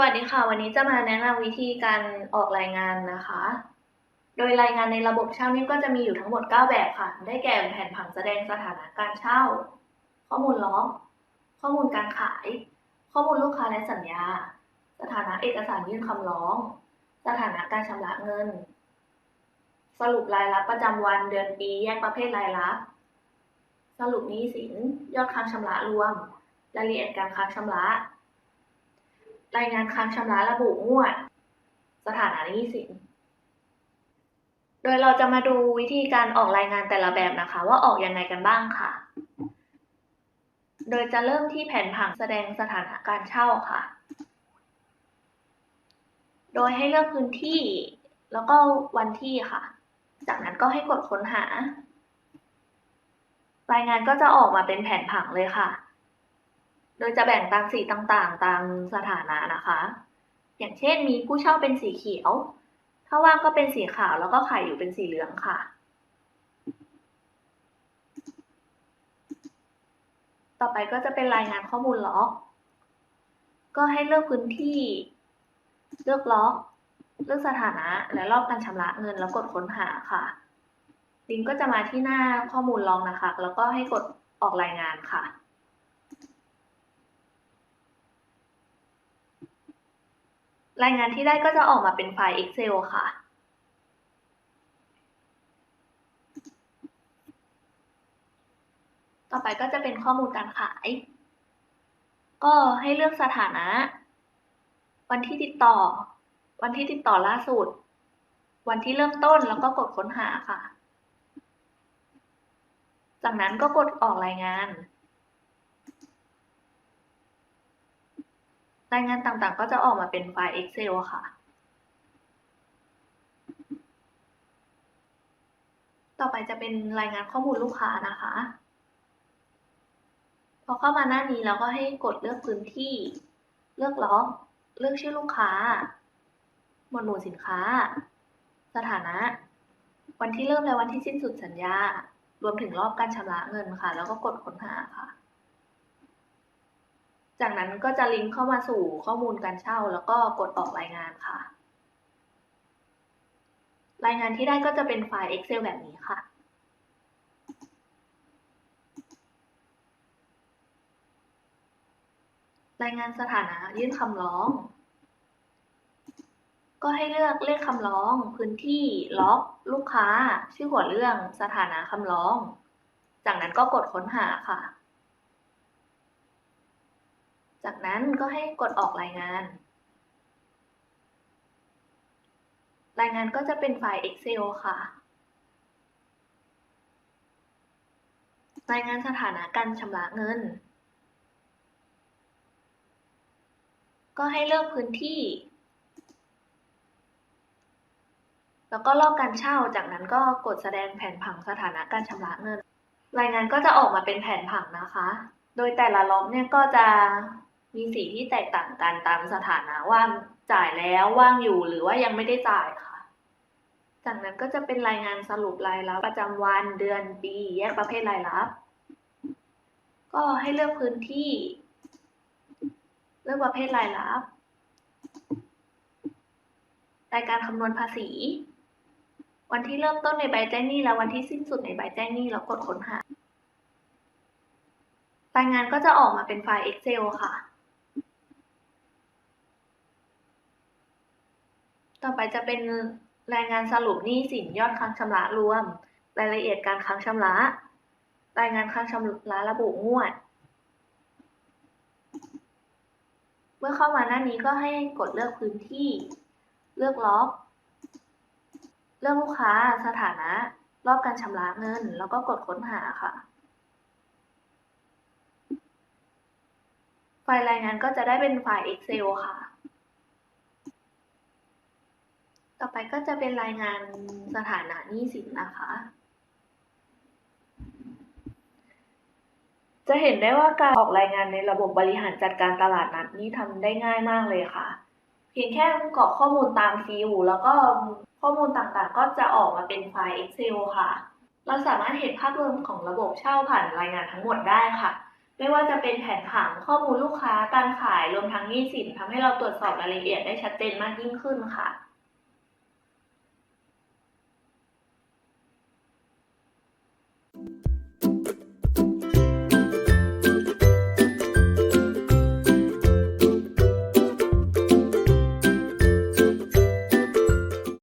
สวัสดีค่ะ วันนี้จะมาแนะนำวิธีการออกรายงานนะคะ โดยรายงานในระบบเช่านี้ก็จะมีอยู่ทั้งหมด 9 แบบค่ะ ได้แก่แผนผังแสดงสถานะการเช่า ข้อมูลล็อก ข้อมูลการขาย ข้อมูลลูกค้าและสัญญา สถานะเอกสารยื่นคำร้อง สถานะการชำระเงิน สรุปรายรับประจำวันเดือนปีแยกประเภทรายรับ สรุปหนี้สิน ยอดค้างชำระรวม รายละเอียดการค้างชำระ รายงานค้างชำระระบุงวด สถานะหนี้สิน โดยเราจะมาดูวิธีการออกรายงานแต่ละแบบนะคะ ว่าออกยังไงกันบ้างค่ะ โดยจะเริ่มที่แผนผังแสดงสถานะการเช่าค่ะ โดยให้เลือกพื้นที่ แล้วก็วันที่ค่ะ จากนั้นก็ให้กดค้นหา รายงานก็จะออกมาเป็นแผนผังเลยค่ะ โดยจะแบ่งตามสีต่างๆ ตามสถานะนะคะ อย่างเช่นมีผู้เช่าเป็นสีเขียว ถ้าว่างก็เป็นสีขาวแล้วก็ขายอยู่เป็นสีเหลืองค่ะ ต่อไปก็จะเป็นรายงานข้อมูลล็อก ก็ให้เลือกพื้นที่ เลือกล็อก เลือกสถานะ และรอบการชำระเงินแล้วกดค้นหาค่ะ ลิงก์ก็จะมาที่หน้าข้อมูลล็อกนะคะ แล้วก็ให้กดออกรายงานค่ะ รายงานที่ได้ก็จะออกมาเป็นไฟล์ Excel ค่ะ ต่อไปก็จะเป็นข้อมูลการขาย ก็ให้เลือกสถานะ วันที่ติดต่อ วันที่ติดต่อล่าสุด วันที่เริ่มต้นแล้วก็กดค้นหาค่ะ จากนั้นก็กดออกรายงาน รายงานต่างๆ ก็จะออกมาเป็นไฟล์ Excel ค่ะ ต่อไปจะเป็นรายงานข้อมูลลูกค้านะคะ พอเข้ามาหน้านี้แล้วก็ให้กดเลือกพื้นที่ เลือกล็อก เลือกชื่อลูกค้า หมวดหมู่สินค้า สถานะ วันที่เริ่มและวันที่สิ้นสุดสัญญา รวมถึงรอบการชำระเงินค่ะ แล้วก็กดค้นหาค่ะ จากนั้นก็จะลิงก์เข้ามาสู่ข้อมูลการเช่า แล้วก็กดออกรายงานค่ะ รายงานที่ได้ก็จะเป็นไฟล์ Excel แบบนี้ค่ะ รายงานสถานะยื่นคำร้อง ก็ให้เลือกเลขคำร้อง พื้นที่ ล็อกลูกค้า ชื่อหัวเรื่อง สถานะคำร้อง จากนั้นก็กดค้นหาค่ะ จากนั้นก็ให้กดออกรายงาน รายงานก็จะเป็นไฟล์ Excel ค่ะ รายงานสถานะการชำระเงิน ก็ให้เลือกพื้นที่ แล้วก็รอบการเช่า จากนั้นก็กดแสดงแผนผังสถานะการชำระเงิน รายงานก็จะออกมาเป็นแผนผังนะคะโดยแต่ละล็อกเนี่ยก็จะ มีสีที่แตกต่างกันตามสถานะว่าจ่ายแล้วว่างอยู่หรือว่ายังไม่ได้จ่ายค่ะ จากนั้นก็จะเป็นรายงานสรุปรายรับประจำวันเดือนปี แยกประเภทรายรับ ก็ให้เลือกพื้นที่ เลือกประเภทรายรับ รายการคำนวณภาษี วันที่เริ่มต้นในใบแจ้งหนี้และวันที่สิ้นสุดในใบแจ้งหนี้แล้วกดค้นหา รายงานก็จะออกมาเป็นไฟล์ Excel ค่ะ ต่อไปจะเป็นรายงานสรุปหนี้สินยอดค้างชำระรวม รายละเอียดการค้างชำระ รายงานค้างชำระระบุงวด เมื่อเข้ามาหน้านี้ก็ให้กดเลือกพื้นที่ เลือกล็อกเลือกลูกค้าสถานะ รอบการชำระเงิน แล้วก็กดค้นหาค่ะ ไฟล์รายงานก็จะได้เป็นไฟล์ Excel ค่ะ ต่อไปก็จะเป็นรายงานสถานะหนี้สินนะคะ จะเห็นได้ว่าการออกรายงานในระบบบริหารจัดการตลาดนัดนี่ทำได้ง่ายมากเลยค่ะ เพียงแค่กรอกข้อมูลตามฟิลแล้วก็ข้อมูลต่างๆ ก็จะออกมาเป็นไฟล์ Excel ค่ะ เราสามารถเห็นภาพรวมของระบบเช่าผ่านรายงานทั้งหมดได้ค่ะ ไม่ว่าจะเป็นแผนผังข้อมูลลูกค้าการขายรวมทั้งหนี้สินทำให้เราตรวจสอบรายละเอียดได้ชัดเจนมากยิ่งขึ้นค่ะ